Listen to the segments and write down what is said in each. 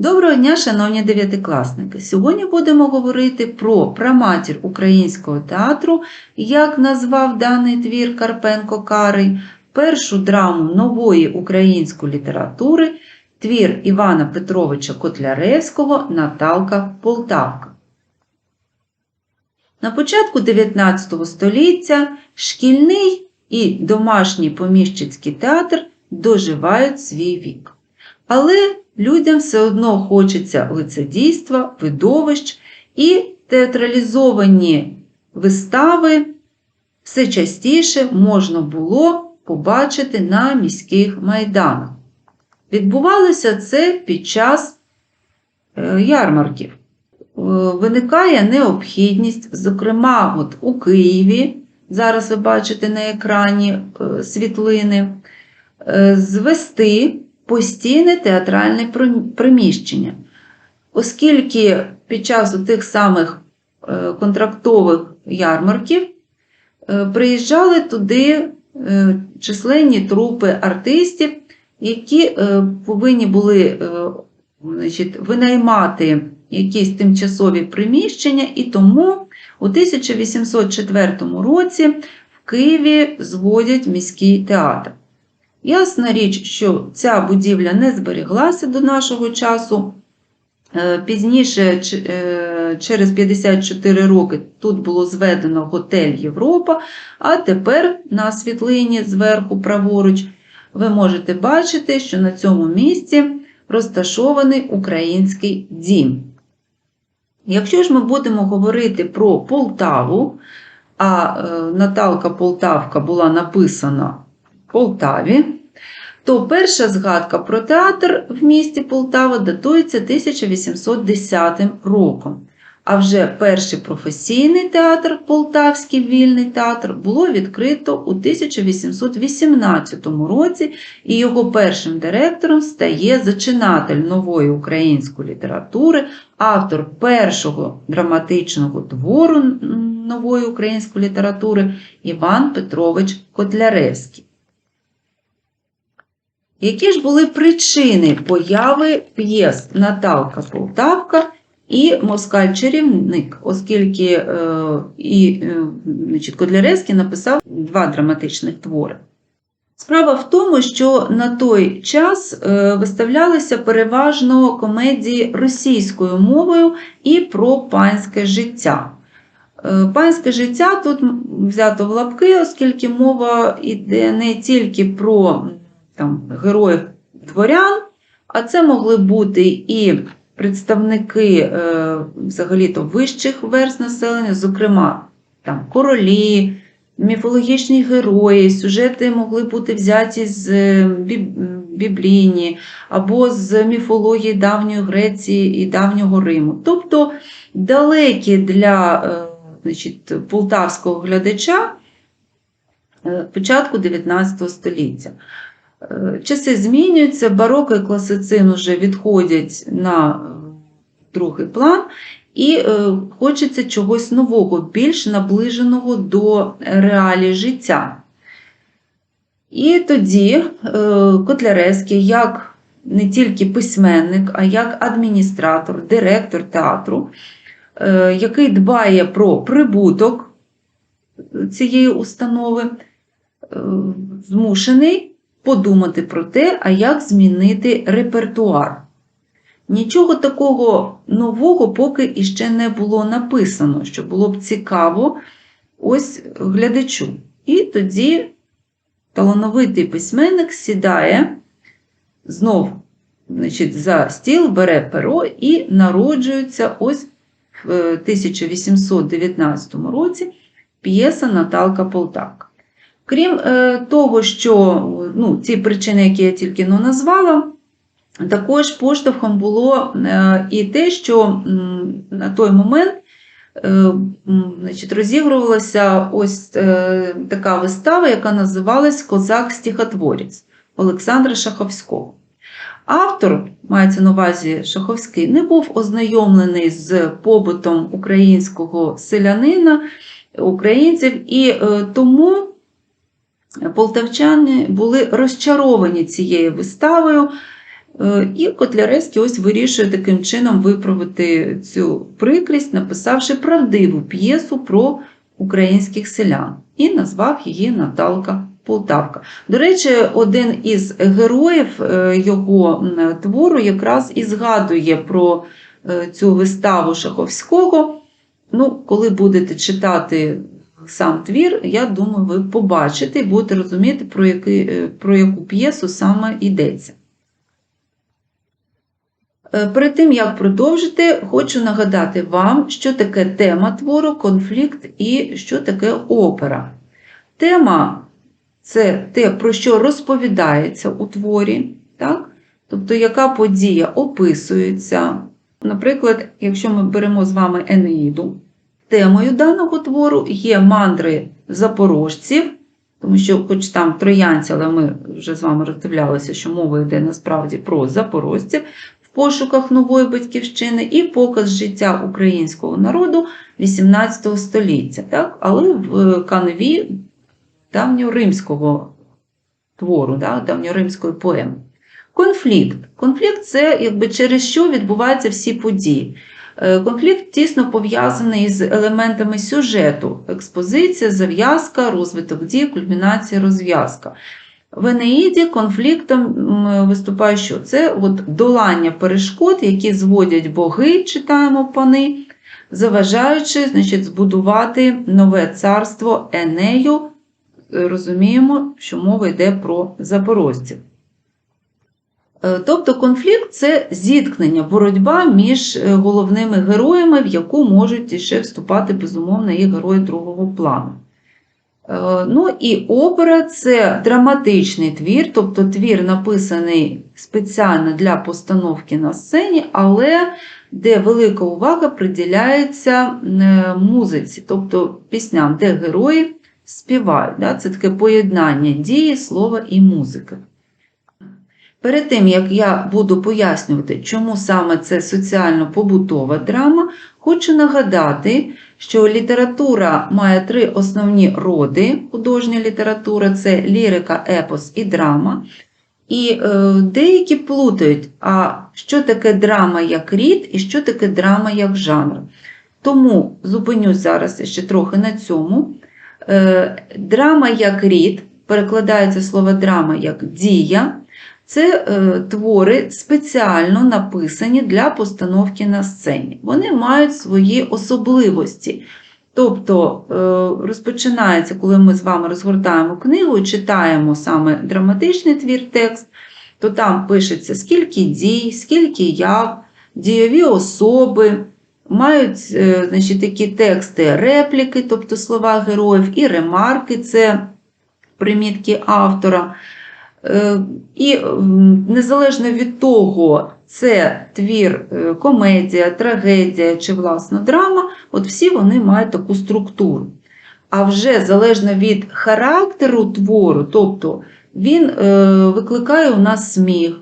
Доброго дня, шановні дев'ятикласники! Сьогодні будемо говорити про праматір українського театру, як назвав даний твір Карпенко Карий, першу драму нової української літератури, твір Івана Петровича Котляревського Наталка Полтавка. На початку 19 століття шкільний і домашній поміщицький театр доживають свій вік. Але людям все одно хочеться лицедійства, видовищ і театралізовані вистави все частіше можна було побачити на міських майданах. Відбувалося це під час е, ярмарків. Е, Виникає необхідність, зокрема, от у Києві, зараз ви бачите на екрані е, світлини, звести постійне театральне приміщення. Оскільки під час тих самих е, контрактових ярмарків е, приїжджали туди е, численні трупи артистів, які повинні були значить, винаймати якісь тимчасові приміщення, і тому у 1804 році в Києві зводять міський театр. Ясна річ, що ця будівля не зберіглася до нашого часу. Е, Пізніше, е, через 54 роки, тут було зведено готель Європа, а тепер на світлині зверху праворуч ви можете бачити, що на цьому місці розташований український дім. Якщо ж ми будемо говорити про Полтаву, а е, Наталка Полтавка була написана Полтаві, то перша згадка про театр в місті Полтава датується 1810 роком. А вже перший професійний театр, Полтавський вільний театр, було відкрито у 1818 році, і його першим директором стає зачинатель нової української літератури, автор першого драматичного твору нової української літератури Іван Петрович Котляревський. Які ж були причини появи п'єс Наталка Полтавка і Москаль-чарівник, оскільки е, і е, значить, Котляревський написав два драматичних твори. Справа в тому, що на той час е, виставлялися переважно комедії російською мовою і про панське життя. Е, Панське життя тут взято в лапки, оскільки мова йде не тільки про там, героїв дворян, а це могли бути і представники е, взагалі-то вищих верст населення, зокрема там, королі, міфологічні герої, сюжети могли бути взяті з е, біб- біблійні або з міфології давньої Греції і давнього Риму. Тобто далекі для е, значить, полтавського глядача початку 19 століття. Е, Часи змінюються, барок і класицизм вже відходять на е, другий план, і е, хочеться чогось нового, більш наближеного до реалій життя. І тоді Котляревський, як не тільки письменник, а як адміністратор, директор театру, який дбає про прибуток цієї установи, змушений подумати про те, а як змінити репертуар. Нічого такого нового поки іще не було написано, що було б цікаво ось глядачу. І тоді талановитий письменник сідає знов значить, за стіл, бере перо і народжується ось в е, 1819 році п'єса Наталка Полтавка. Крім е, того, що ну, ці причини, які я тільки но назвала, також поштовхом було е, і те, що на той момент е, значить, розігрувалася ось така вистава, яка називалась Козак-стихотворець Олександра Шаховського. Автор, мається на увазі Шаховський, не був ознайомлений з побутом українського селянина, українців, і тому полтавчани були розчаровані цією виставою. Е, І Котляревський ось вирішує таким чином виправити цю прикрість, написавши правдиву п'єсу про українських селян і назвав її Наталка Полтавка. До речі, один із героїв е, його твору якраз і згадує про е, цю виставу Шаховського. Ну, коли будете читати сам твір, я думаю, ви побачите і будете розуміти, про, який, е, про яку п'єсу саме йдеться. Е, Перед тим, як продовжити, хочу нагадати вам, що таке тема твору, конфлікт і що таке опера. Тема це те, про що розповідається у творі, так? тобто яка подія описується. Наприклад, якщо ми беремо з вами Енеїду, темою даного твору є мандри запорожців, тому що, хоч там троянці, але ми вже з вами роздивлялися, що мова йде насправді про запорожців в пошуках нової батьківщини і показ життя українського народу 18 століття, так? але в канві давньоримського твору, да? давньоримської поеми. Конфлікт. Конфлікт це якби через що відбуваються всі події. Е, Конфлікт тісно пов'язаний з елементами сюжету: експозиція, зав'язка, розвиток дій, кульмінація, розв'язка. В Енеїді конфліктом виступає що? Це от долання перешкод, які зводять боги, читаємо пани, заважаючи значить, збудувати нове царство Енею. Е, Розуміємо, що мова йде про запорожців. Е, Тобто конфлікт це зіткнення, боротьба між е, головними героями, в яку можуть ще вступати, безумовно, і герої другого плану. Е, Ну і опера це драматичний твір, тобто твір написаний спеціально для постановки на сцені, але де велика увага приділяється музиці, тобто пісням, де герої співають. Да? Це таке поєднання дії, слова і музики. Перед тим, як я буду пояснювати, чому саме це соціально-побутова драма, хочу нагадати, що література має три основні роди. Художня література це лірика, епос і драма. І е, деякі плутають, а що таке драма як рід і що таке драма як жанр. Тому зупинюсь зараз ще трохи на цьому. Е, драма як рід, перекладається слово драма як дія. Це е, твори спеціально написані для постановки на сцені. Вони мають свої особливості. Тобто е, розпочинається, коли ми з вами розгортаємо книгу і читаємо саме драматичний твір текст, то там пишеться скільки дій, скільки яв, дієві особи, мають е, значить, такі тексти репліки, тобто слова героїв, і ремарки це примітки автора. Е, І незалежно від того, це твір, е, комедія, трагедія чи власна драма, от всі вони мають таку структуру. А вже залежно від характеру твору, тобто він е, викликає у нас сміх,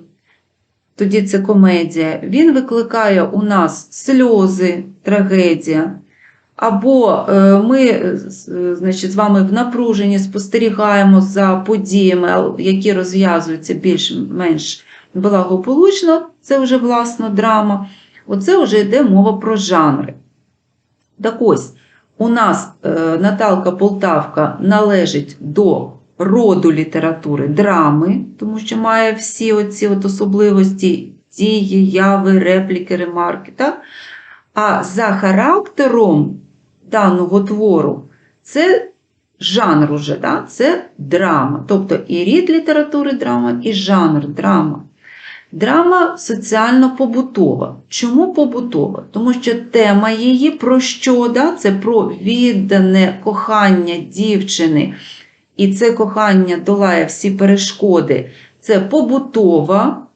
тоді це комедія, він викликає у нас сльози, трагедія. Або е, ми е, е, значить, з вами в напруженні спостерігаємо за подіями, які розв'язуються більш-менш благополучно, це вже власна драма. Оце вже йде мова про жанри. Так ось, у нас Наталка Полтавка належить до роду літератури драми, тому що має всі оці от особливості дії, яви, репліки, ремарки. Так? А за характером даного твору це жанр уже, да? це драма. Тобто і рід літератури драма, і жанр драма. Драма соціально-побутова. Чому побутова? Тому що тема її про що? Да? Це про віддане кохання дівчини. І це кохання долає всі перешкоди. Це побутова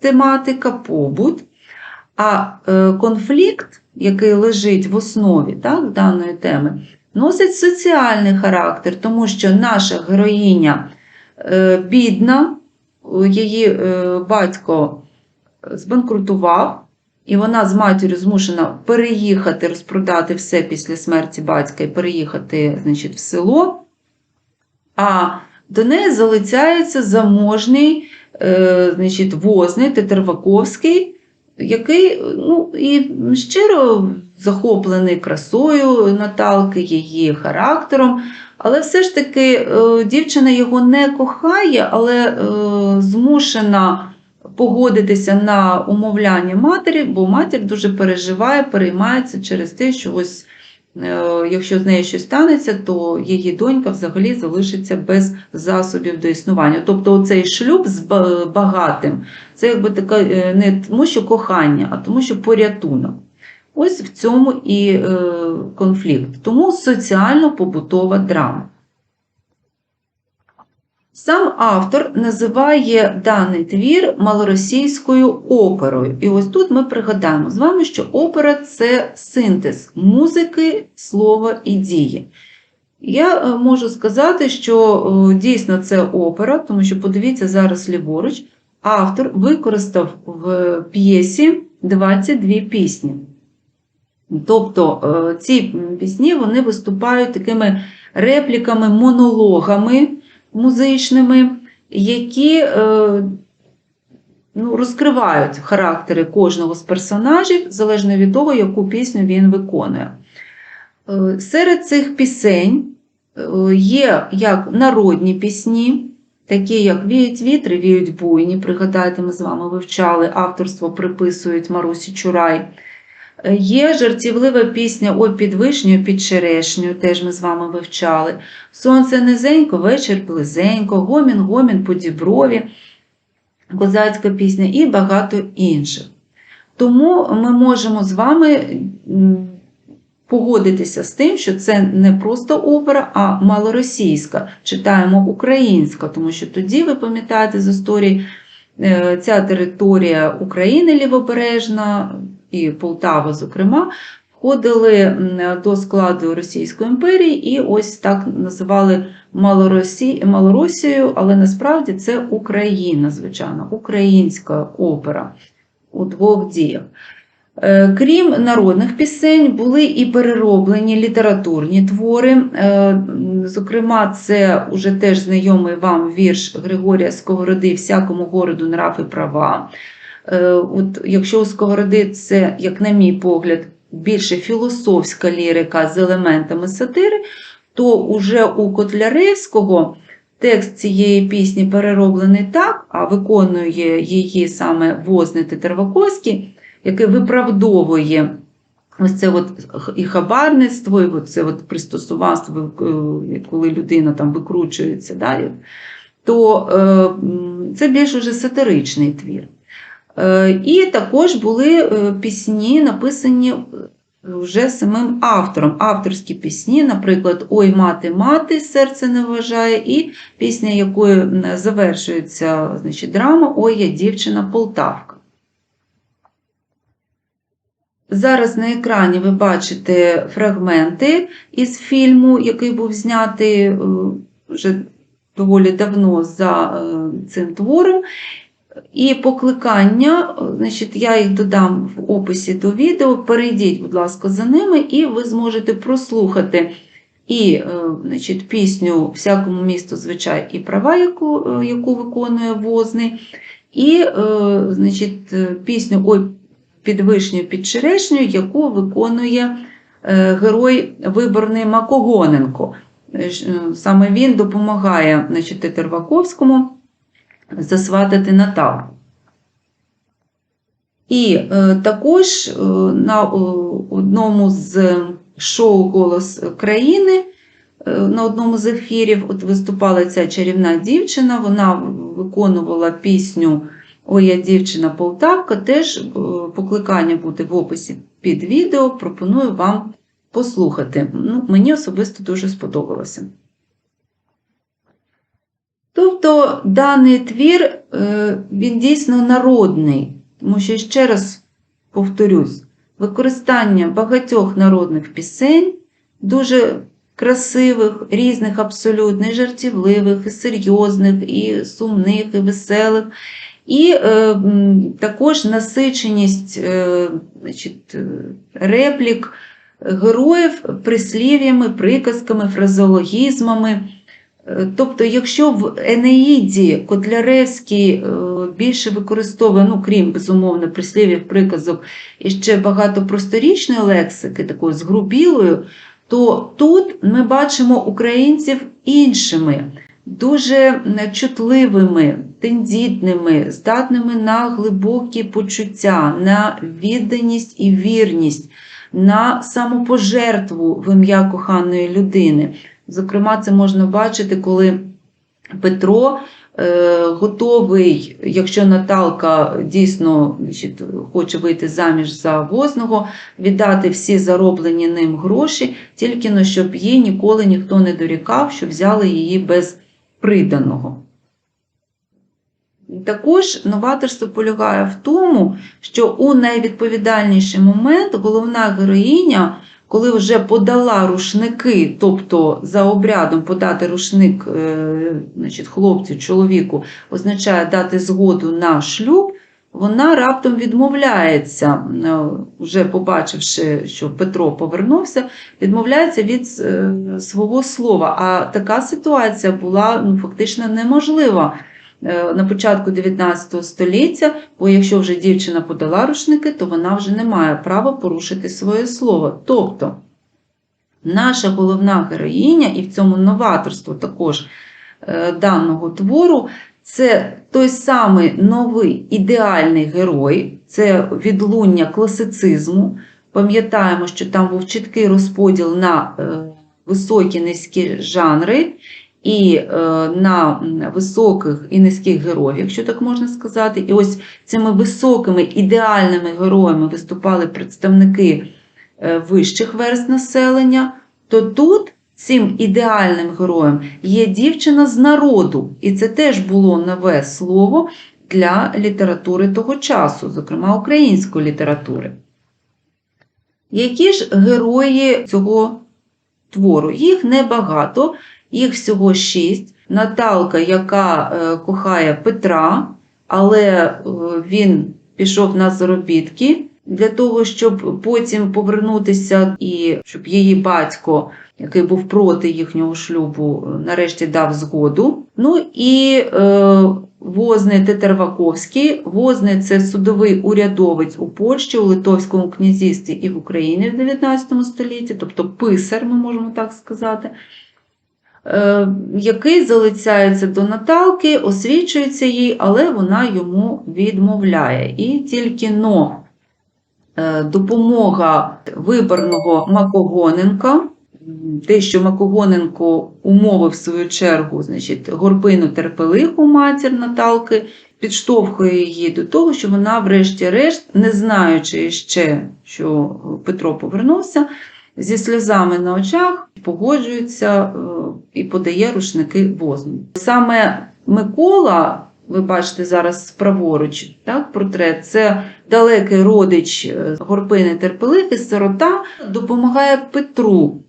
тематика, побут. А е, конфлікт, який лежить в основі так, даної теми, носить соціальний характер, тому що наша героїня е, бідна, її е, батько збанкрутував, і вона з матір'ю змушена переїхати, розпродати все після смерті батька і переїхати значить, в село. А до неї залицяється заможний е, значить, Возний, Тетерваковський, який ну, і щиро захоплений красою Наталки, її характером. Але все ж таки е, дівчина його не кохає, але е, змушена погодитися на умовляння матері, бо матір дуже переживає, переймається через те, що ось якщо з нею щось станеться, то її донька взагалі залишиться без засобів до існування. Тобто цей шлюб з багатим це якби така е, не тому, що кохання, а тому, що порятунок. Ось в цьому і е, конфлікт. Тому соціально-побутова драма. Сам автор називає даний твір малоросійською оперою. І ось тут ми пригадаємо з вами, що опера це синтез музики, слова і дії. Я е, можу сказати, що е, дійсно це опера, тому що подивіться зараз ліворуч, автор використав в п'єсі 22 пісні. Тобто е, ці пісні вони виступають такими репліками, монологами музичними, які е, ну, розкривають характери кожного з персонажів, залежно від того, яку пісню він виконує. Е, Серед цих пісень е, є як народні пісні, такі як Віють вітри, віють буйні. Пригадайте, ми з вами вивчали, авторство приписують Марусі Чурай. Є жартівлива пісня Ой під вишнею, під черешнею, теж ми з вами вивчали. Сонце низенько, вечір близенько, гомін, гомін по діброві, козацька пісня і багато інших. Тому ми можемо з вами погодитися з тим, що це не просто опера, а малоросійська. Читаємо українська, тому що тоді, ви пам'ятаєте з історії, е, ця територія України лівобережна і Полтава, зокрема, входили до складу Російської імперії і ось так називали Малоросі... Малоросією, але насправді це Україна, звичайно, українська опера у двох діях. Е, Крім народних пісень, були і перероблені літературні твори. Е, Зокрема, це уже теж знайомий вам вірш Григорія Сковороди Всякому городу нрав і права. Е, От, якщо у Сковороди це, як на мій погляд, більше філософська лірика з елементами сатири, то уже у Котляревського текст цієї пісні перероблений так, а виконує її саме Возний Тетерваковський, який виправдовує ось це от і хабарництво, і це от пристосуванство, е, коли людина там викручується, да, то е, це більш уже сатиричний твір. Е, І також були е, пісні, написані е, вже самим автором. Авторські пісні, наприклад, Ой, мати, мати, серце не вважає, і пісня, якою завершується значить, драма Ой, я дівчина Полтавка. Зараз на екрані ви бачите фрагменти із фільму, який був знятий вже доволі давно за цим твором. І покликання, значить, я їх додам в описі до відео. Перейдіть, будь ласка, за ними, і ви зможете прослухати і е, значить, пісню Всякому місту звичай і права, яку, е, яку виконує Возний, і е, значить, пісню Ой під вишнею, під черешнею, яку виконує герой виборний Макогоненко. Саме він допомагає значить, Тетерваковському засватати Наталку. І е, також е, на е, одному з шоу Голос країни, е, на одному з ефірів от виступала ця чарівна дівчина, вона виконувала пісню Ой, я дівчина Полтавка. Теж е, покликання буде в описі під відео. Пропоную вам послухати. Ну, мені особисто дуже сподобалося. Тобто даний твір е, він дійсно народний, тому що ще раз повторюсь, використання багатьох народних пісень, дуже красивих, різних абсолютно, і жартівливих, і серйозних, і сумних, і веселих. І е, також насиченість е, значить, е, реплік героїв прислів'ями, приказками, фразеологізмами. Тобто, якщо в Енеїді Котляревський е, більше використовує, ну крім безумовно, прислів'їв, приказок і ще багато просторічної лексики, такої згрубілою, то тут ми бачимо українців іншими, дуже чутливими, тендітними, здатними на глибокі почуття, на відданість і вірність, на самопожертву в ім'я коханої людини. Зокрема, це можна бачити, коли Петро е, готовий, якщо Наталка дійсно хоче вийти заміж за возного, віддати всі зароблені ним гроші, тільки но щоб їй ніколи ніхто не дорікав, що взяли її без приданого. Також новаторство полягає в тому, що у найвідповідальніший момент головна героїня, коли вже подала рушники, тобто за обрядом подати рушник е, значить, хлопцю, чоловіку, означає дати згоду на шлюб, вона раптом відмовляється, е, вже побачивши, що Петро повернувся, відмовляється від е, свого слова. А така ситуація була ну, фактично неможлива на початку 19 століття, бо якщо вже дівчина подала рушники, то вона вже не має права порушити своє слово. Тобто наша головна героїня, і в цьому новаторство також е, даного твору, це той самий новий ідеальний герой, це відлуння класицизму. Пам'ятаємо, що там був чіткий розподіл на е, високі низькі жанри і е, на високих і низьких героїв, якщо так можна сказати. І ось цими високими ідеальними героями виступали представники е, вищих верст населення, то тут цим ідеальним героєм є дівчина з народу, і це теж було нове слово для літератури того часу, зокрема української літератури. Які ж герої цього твору? Їх небагато, їх всього шість. Наталка, яка е, кохає Петра, але е, він пішов на заробітки для того, щоб потім повернутися і щоб її батько, який був проти їхнього шлюбу, нарешті дав згоду. Ну і е, Возний Тетерваковський. Возний це судовий урядовець у Польщі, у Литовському князівстві і в Україні в 19 столітті, тобто писар, ми можемо так сказати. Е, який залицяється до Наталки, освічується їй, але вона йому відмовляє. І тільки но е, допомога виборного Макогоненка, те, що Макогоненко умовив свою чергу значить, горпину терпелиху матір Наталки, підштовхує її до того, що вона, врешті-решт, не знаючи ще, що Петро повернувся, зі сльозами на очах погоджується е, і подає рушники возному. Саме Микола, ви бачите зараз праворуч, так, портрет, це далекий родич е, Горпини Терпелихи, сирота, допомагає Петру.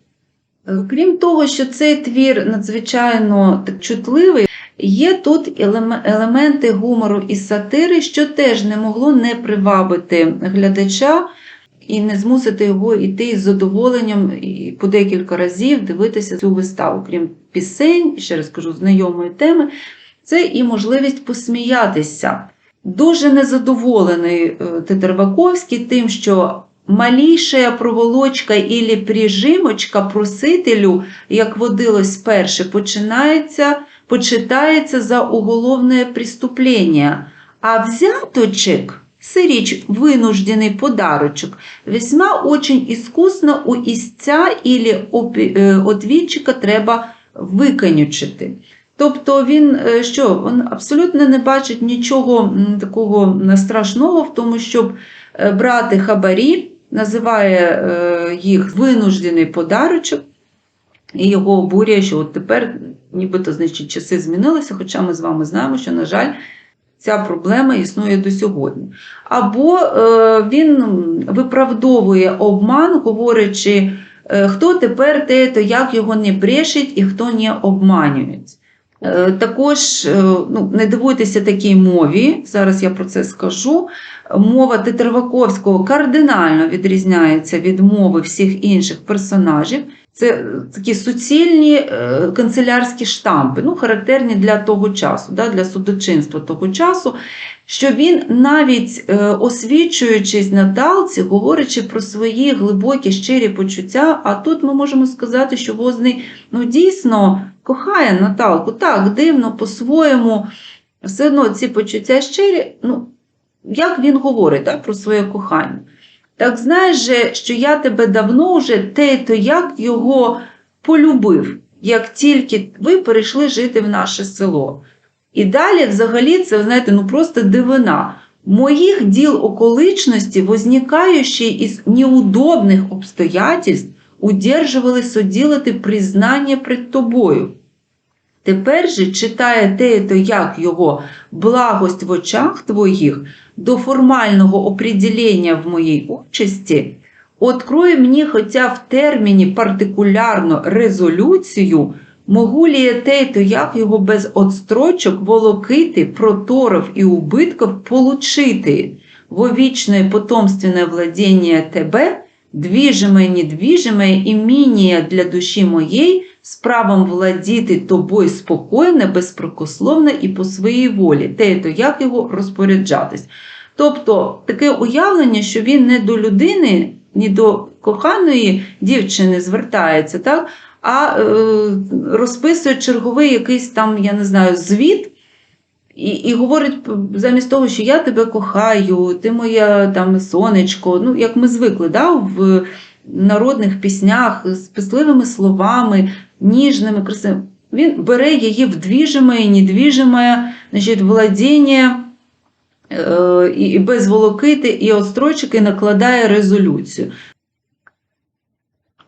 Е, Крім того, що цей твір надзвичайно так чутливий, є тут елементи гумору і сатири, що теж не могло не привабити глядача і не змусити його йти з задоволенням і по декілька разів дивитися цю виставу. Крім пісень, ще раз кажу, знайомої теми, це і можливість посміятися. Дуже незадоволений е, Тетерваковський тим, що малейшая проволочка или прижимочка просителю, як водилось вперше, починається, почитається за уголовне преступлення, а взяточек – річ винуждений подарочок, весьма очень искусно у істця или е, отвідчика треба виконючити. Тобто він е, що, він абсолютно не бачить нічого такого страшного в тому, щоб е, брати хабарі, називає е, їх винуждений подарочок, і його обурює, що от тепер нібито значить, часи змінилися, хоча ми з вами знаємо, що, на жаль, ця проблема існує до сьогодні. Або е, він виправдовує обман, говорячи, е, хто тепер те, то як його не брешить і хто не обманюють. Е, Також ну, не дивуйтеся такій мові, зараз я про це скажу. Мова Тетерваковського кардинально відрізняється від мови всіх інших персонажів. Це такі суцільні е, канцелярські штампи, ну, характерні для того часу, да, для судочинства того часу, що він навіть е, освічуючись Наталці, говорячи про свої глибокі щирі почуття, а тут ми можемо сказати, що Возний ну, дійсно кохає Наталку, так, дивно, по-своєму, все одно ці почуття щирі, ну, як він говорить так, про своє кохання. Так знаєш же, що я тебе давно вже те, то як його полюбив, як тільки ви перейшли жити в наше село. І далі, взагалі, це, знаєте, ну просто дивина. Моїх діл околичності, возникающие из неудобных обстоятельств, удерживались оділити признання пред тобою. Тепер же читає те, то як його благость в очах твоїх до формального определення в моїй участі, открой мені хоча в терміні партикулярно резолюцію, могу ли те, то як його без отстрочок волокити, проторов і убитків получити? Во вічне потомственне владіння тебе, движимое, недвижимое имение для душі моєї, з правом владіти тобою спокійно, безпрекословно і по своїй волі, те, то як його розпоряджатись. Тобто таке уявлення, що він не до людини, ні до коханої дівчини звертається, так? а е, розписує черговий якийсь там, я не знаю, звіт. І і говорить замість того, що я тебе кохаю, ти моє там сонечко, ну як ми звикли да, в народних піснях з писливими словами, ніжними, красивими. Він бере її в двіжиме, недвіжиме, значить, владіння е, і без волокити, і отстройчики накладає резолюцію.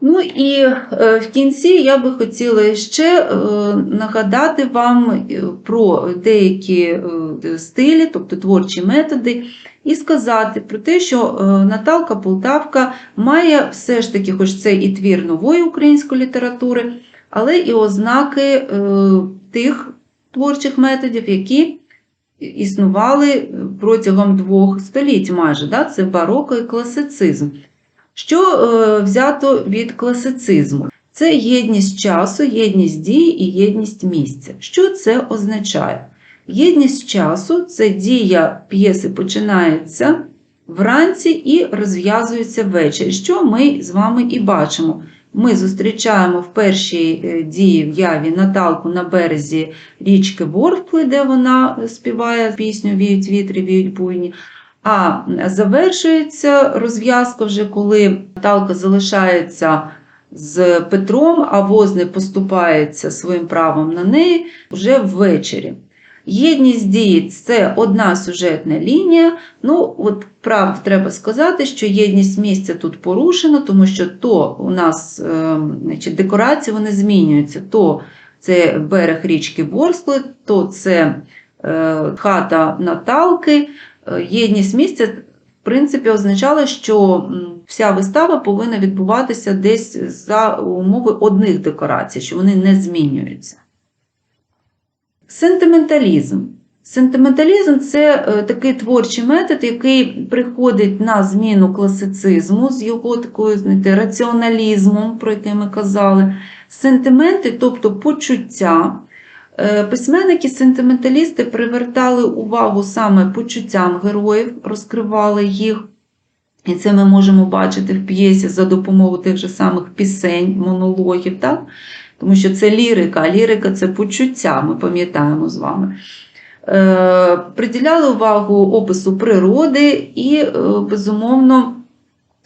Ну і е, в кінці я би хотіла ще е, нагадати вам про деякі стилі, тобто творчі методи, і сказати про те, що Наталка Полтавка має все ж таки, хоч це і твір нової української літератури, але і ознаки е, тих творчих методів, які існували протягом двох століть майже. Да? Це бароко і класицизм. Що е, взято від класицизму? Це єдність часу, єдність дії і єдність місця. Що це означає? Єдність часу це дія п'єси починається вранці і розв'язується ввечері, що ми з вами і бачимо. Ми зустрічаємо в першій е, дії в яві Наталку на березі річки Ворвпли, де вона співає пісню Віють вітри, віють буйні. А завершується розв'язка вже, коли Наталка залишається з Петром, а Возний поступається своїм правом на неї вже ввечері. Єдність дії це одна сюжетна лінія. Ну, от правда, треба сказати, що єдність місця тут порушена, тому що то у нас е, значить, декорації вони змінюються. То це берег річки Борскли, то це е, хата Наталки. Е, єдність місця, в принципі, означало, що вся вистава повинна відбуватися десь за умови одних декорацій, що вони не змінюються. Сентименталізм. Сентименталізм це е, такий творчий метод, який приходить на зміну класицизму з його такою знаєте, раціоналізмом, про який ми казали. Сентименти, тобто почуття. Е, письменники-сентименталісти привертали увагу саме почуттям героїв, розкривали їх. І це ми можемо бачити в п'єсі за допомогою тих же самих пісень, монологів. так? Тому що це лірика, а лірика це почуття, ми пам'ятаємо з вами. Е, Приділяли увагу опису природи і, е, безумовно,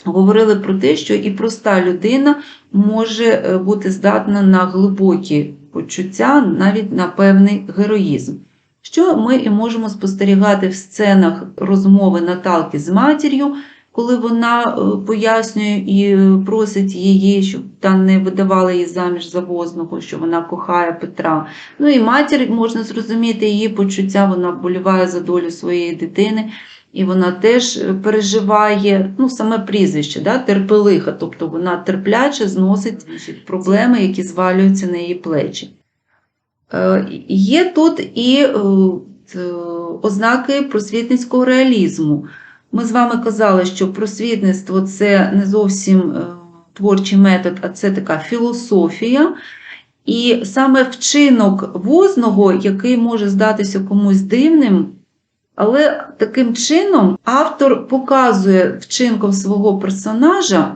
говорили про те, що і проста людина може е, бути здатна на глибокі почуття, навіть на певний героїзм. Що ми і можемо спостерігати в сценах розмови Наталки з матір'ю, коли вона е, пояснює і просить її, щоб та не видавала її заміж за возного, що вона кохає Петра. Ну і матір можна зрозуміти її почуття, вона боліває за долю своєї дитини. І вона теж переживає ну, саме прізвище, да, терпелиха, тобто вона терпляче зносить проблеми, які звалюються на її плечі. Е, Є тут і е, ознаки просвітницького реалізму. Ми з вами казали, що просвітництво це не зовсім е, творчий метод, а це така філософія. І саме вчинок возного, який може здатися комусь дивним, але таким чином автор показує вчинком свого персонажа,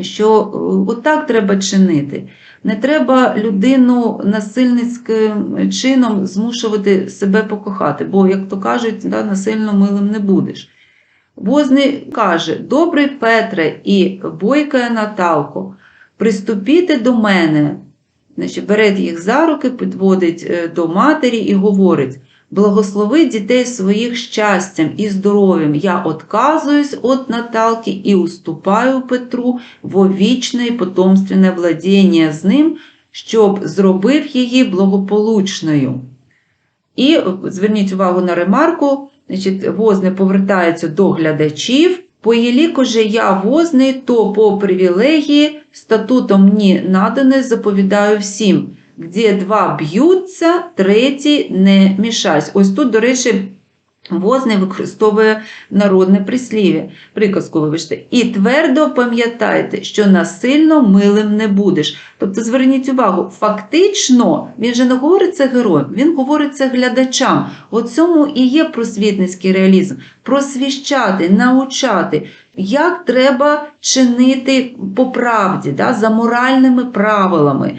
що е, отак треба чинити. Не треба людину насильницьким чином змушувати себе покохати, бо, як то кажуть, да, насильно милим не будеш. Возний каже: Добрий Петре і бойка Наталко, приступіте до мене. Значить, бере їх за руки, підводить е, до матері і говорить: Благослови дітей своїх щастям і здоров'ям. Я отказуюсь від Наталки і уступаю Петру во вічне і потомственне владіння з ним, щоб зробив її благополучною. І зверніть увагу на ремарку, значить, возний повертається до глядачів. По еліку же я возний, то по привілегії статутом мені надане заповідаю всім. Де два б'ються, третій не мішась. Ось тут, до речі, возний використовує народне прислів'я, приказку, вибачте. І твердо пам'ятайте, що насильно милим не будеш. Тобто, зверніть увагу, фактично, він же не говорить це героям, він говорить це глядачам. У цьому і є просвітницький реалізм. Просвіщати, научати, як треба чинити по правді, да, за моральними правилами.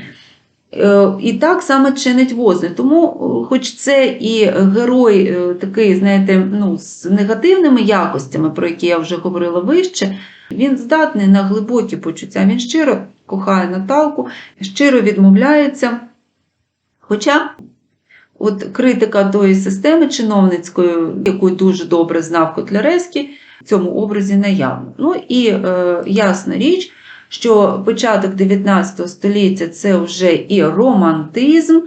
Е, І так саме чинить Возний. Тому, е, хоч це і герой е, такий, знаєте, ну, з негативними якостями, про які я вже говорила вище, він здатний на глибокі почуття. Він щиро кохає Наталку, щиро відмовляється. Хоча от критика тої системи чиновницької, яку дуже добре знав Котляревський, в цьому образі наявна. Ну і е, ясна річ, що початок 19 століття це вже і романтизм,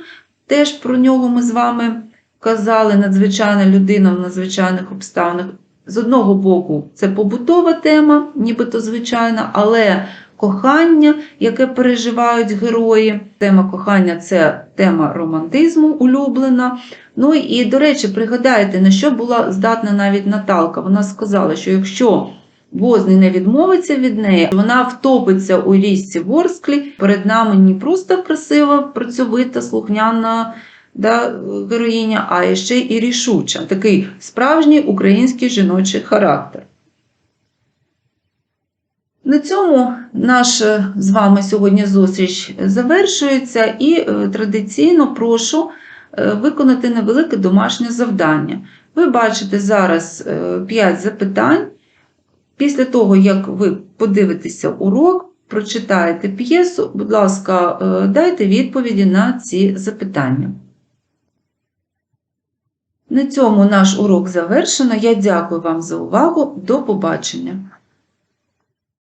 теж про нього ми з вами казали, надзвичайна людина в надзвичайних обставинах. З одного боку, це побутова тема, нібито звичайна, але кохання, яке переживають герої. Тема кохання це тема романтизму улюблена. Ну і, до речі, пригадайте, на що була здатна навіть Наталка. Вона сказала, що якщо Возний не відмовиться від неї, вона втопиться у річці Ворсклі. Перед нами не просто красива, працьовита, слухняна да, героїня, а ще і рішуча. Такий справжній український жіночий характер. На цьому наша з вами сьогодні зустріч завершується, і е, традиційно прошу е, виконати невелике домашнє завдання. Ви бачите зараз 5 запитань. Після того, як ви подивитеся урок, прочитаєте п'єсу, будь ласка, е, дайте відповіді на ці запитання. На цьому наш урок завершено. Я дякую вам за увагу. До побачення!